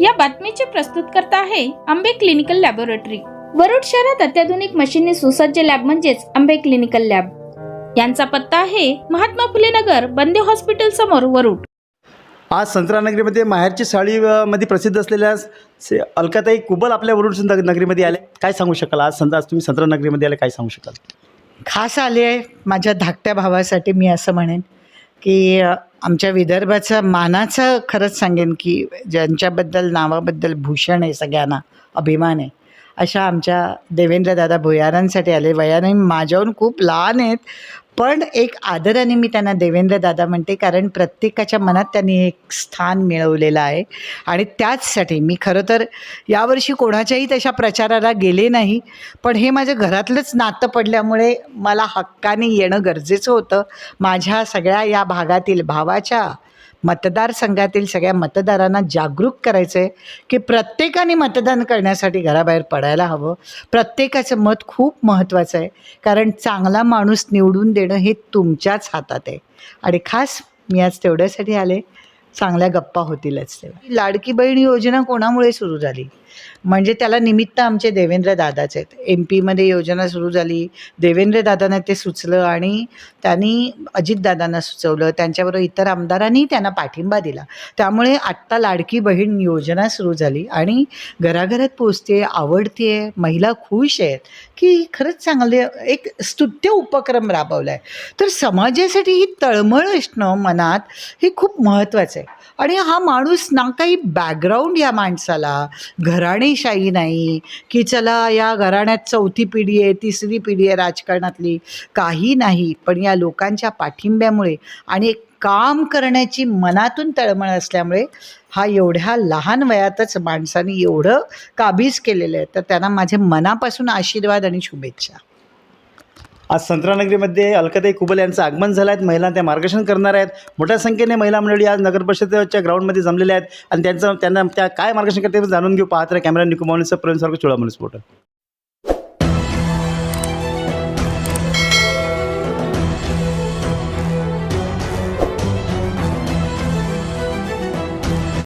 या बातमीचे प्रस्तुतकर्ता आहे आंबे क्लिनिकल लॅबोरेटरी. वरुड शहरात अत्याधुनिक मशीनने सुसज्ज लॅब म्हणजेच आंबे क्लिनिकल लॅब. यांचा पत्ता आहे महात्मा फुले नगर बंदे हॉस्पिटल समोर वरुड. आज संत्रानगरीमध्ये माहेरची साडी अ, मध्ये प्रसिद्ध असलेल्या से अलकाताई कुबल आपल्या वरुड संत नगरीमध्ये आले. काय सांगू शकाल? आज संत आज तुम्ही संत्रानगरीमध्ये आले काय सांगू शकाल? खास आली आहे माझ्या धाकट्या भावासाठी मी असं म्हणेन. की आमच्या विदर्भाचं मानाचं खरंच सांगेन की ज्यांच्याबद्दल नावाबद्दल भूषण आहे सगळ्यांना अभिमान आहे. अशा आमच्या देवेंद्रदादा भुयारांसाठी आले वयाने माझ्याहून खूप लहान आहेत. पण एक आदराने मी त्यांना देवेंद्रदादा म्हणते कारण प्रत्येकाच्या मनात त्यांनी एक स्थान मिळवलेलं आहे. आणि त्याचसाठी मी खरं तर यावर्षी कोणाच्याही तशा प्रचाराला गेले नाही पण हे माझ्या घरातलंच नातं पडल्यामुळे मला हक्काने येणं गरजेचं होतं. माझ्या सगळ्या या भागातील भावाच्या मतदारसंघातील सगळ्या मतदारांना जागरूक करायचं आहे की प्रत्येकाने मतदान करण्यासाठी घराबाहेर पडायला हवं. प्रत्येकाचं मत खूप महत्त्वाचं आहे. कारण चांगला माणूस निवडून देणं हे तुमच्याच हातात आहे. आणि खास मी आज तेवढ्यासाठी आले. चांगल्या गप्पा होतीलच तेव्हा. लाडकी बहीण योजना कोणामुळे सुरू झाली? म्हणजे त्याला निमित्त आमचे देवेंद्र दादाचे आहेत. एम पीमध्ये योजना सुरू झाली देवेंद्र दादांना ते सुचलं आणि त्यांनी अजितदादांना सुचवलं त्यांच्याबरोबर इतर आमदारांनी त्यांना पाठिंबा दिला. त्यामुळे आत्ता लाडकी बहीण योजना सुरू झाली आणि घराघरात पोचते आवडते महिला खुश आहेत की खरंच चांगले एक स्तुत्य उपक्रम राबवला आहे तर समाजासाठी ही तळमळ असणं मनात हे खूप महत्त्वाचं आहे. आणि हा माणूस ना काही बॅकग्राऊंड या माणसाला घराणेशाही नाही की चला या घराण्यात चौथी पिढी आहे तिसरी पिढी आहे राजकारणातली काही नाही. पण या लोकांच्या पाठिंब्यामुळे आणि एक काम करण्याची मनातून तळमळ असल्यामुळे हा एवढ्या लहान वयातच माणसाने एवढं काबीज केलेलं आहे. तर त्यांना माझे मनापासून आशीर्वाद आणि शुभेच्छा. आज संत्रानगरीमध्ये अलकाताई कुबल यांचं आगमन झालं आहे. महिला त्या मार्गदर्शन करणार आहेत. मोठ्या संख्येने महिला मंडळी आज नगर परिषदेच्या ग्राउंडमध्ये जमलेल्या आहेत. आणि त्यांचं त्यांना त्या काय मार्गदर्शन करते जाणून घेऊ. पाहत कॅमेरा निकुमावणीचं प्रवीण सारखं चोळा म्हणून